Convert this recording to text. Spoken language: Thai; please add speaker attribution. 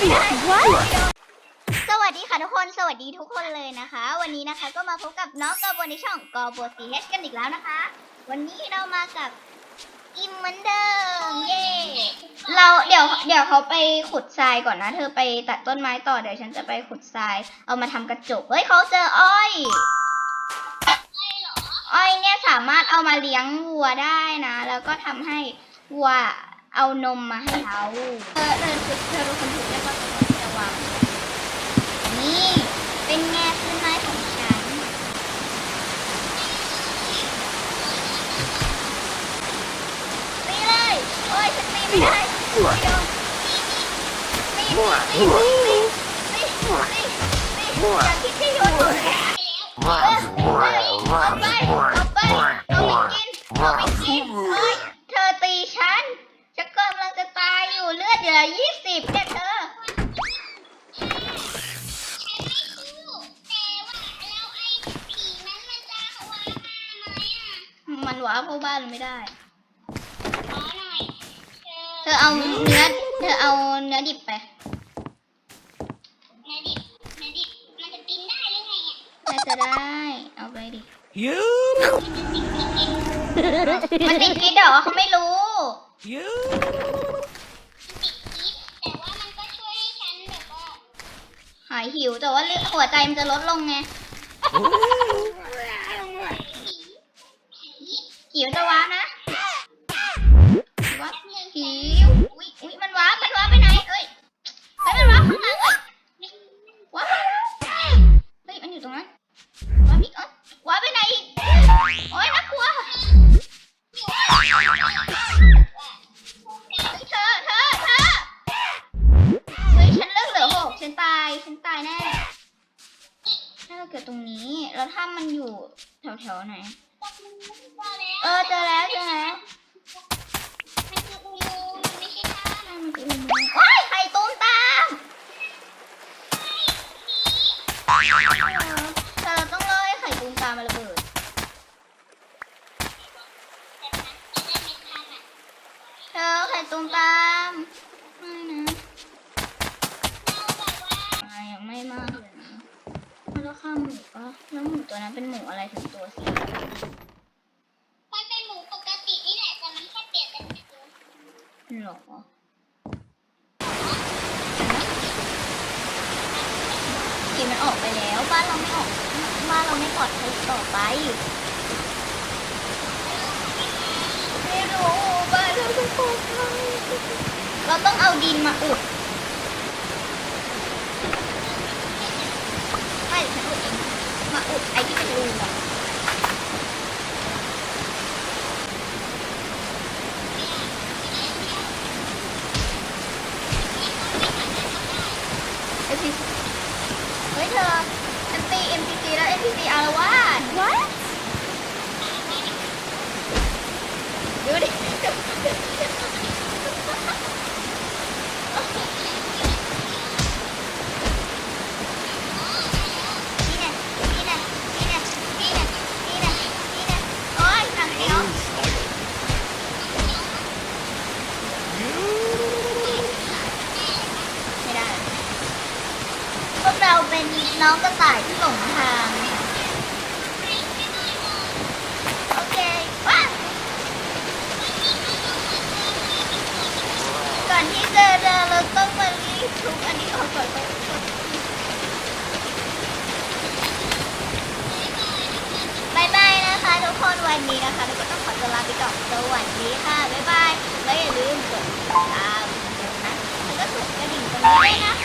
Speaker 1: สวัสดีค่ะทุกคน สวัสดีทุกคนเลยนะคะ วันนี้นะคะก็มาพบกับน้องกอบในช่องกอบซีเฮกันอีกแล้วนะคะ วันนี้เรามากับอิมเหมือนเดิม เย้เราเดี๋ยวเดี๋ยวเขาไปขุดทรายก่อนนะ เธอไปตัดต้นไม้ต่อ เดี๋ยวฉันจะไปขุดทราย เอามาทำกระจก เฮ้ยเขาเจออ้อย อ้อยเนี่ยสามารถเอามาเลี้ยงวัวได้นะ แล้วก็ทำให้วัว เอานมมาให้เขาเออเออคือเธอเป็นคนถูกแล้วก็จะวางนี่เป็นแง่ขึ้นไม้ของฉัน ตีเลย โอ้ยฉันตีไม่ได้ตีโดนตีตีตีตีตีตีตีอย่าคิดที่โยนเออเออเอาไปเอาไปเอาไปกินเอาไปกินเอ้ย เดเหลือยี่สิบเนี่ยเธอมันว้าเข้าบ้านไม่ได้ เธอเอาเนื้อเธอเอาเนื้อดิบไปน่าจะได้ เอาไปดิมันติดพิษเหรอเขาไม่รู้
Speaker 2: You?
Speaker 1: หายหิว แต่ว่าเลือดหัวใจมันจะลดลงไงหิวจะว้านะว้าหิว ถ้าเกิดตรงนี้ แล้วถ้ามันอยู่แถวๆไหน เออเจอแล้วเจอแล้วใช่มันคืออุโมงค์ว้ายไข่ตูมตามเออแต่เราต้องรอให้ไข่ตูมตามมาระเบิดเธอไข่ตูมตามนะอ่ายังไม่มากเลยนะแล้วข้ามหมูปะแล้วหมู ตัวนั้นเป็นหมูอะไรถึงตัวสี
Speaker 3: มันเป็นหมูปกตินี่แหละแต่มันแค่เปลี่ยนเป็นสี
Speaker 1: หรอกินมันออกไปแล้ว บ้านเราไม่ออกบ้านเราไม่ปลอดภัยต่อไปไม่รู้บ้านเราไม่ปลอดภัยเราต้องเอาดินมาอุดไม่ฉันอุดเอง มาอุดไอ้ที่เป็นรูอะเอพีเฮ้ยเธอเอ็มตีเอ็มพีตีแล้วเอ็มพีตีอารวาส what ดูดิ เป็นน้องกระต่ายที่หลงทาง โอเคว้าก่อนที่จะเดินเราต้องมารีบทุบอันนี้ออกก่อนต้องบายบายนะคะทุกคนวันนี้นะคะเราก็ต้องขอตัวลาไปก่อนสวัสดีค่ะ บ๊ายบาย แล้วอย่าลืมกดติดตามนะแล้วก็กดกระดิ่งตรงนี้เลยนะ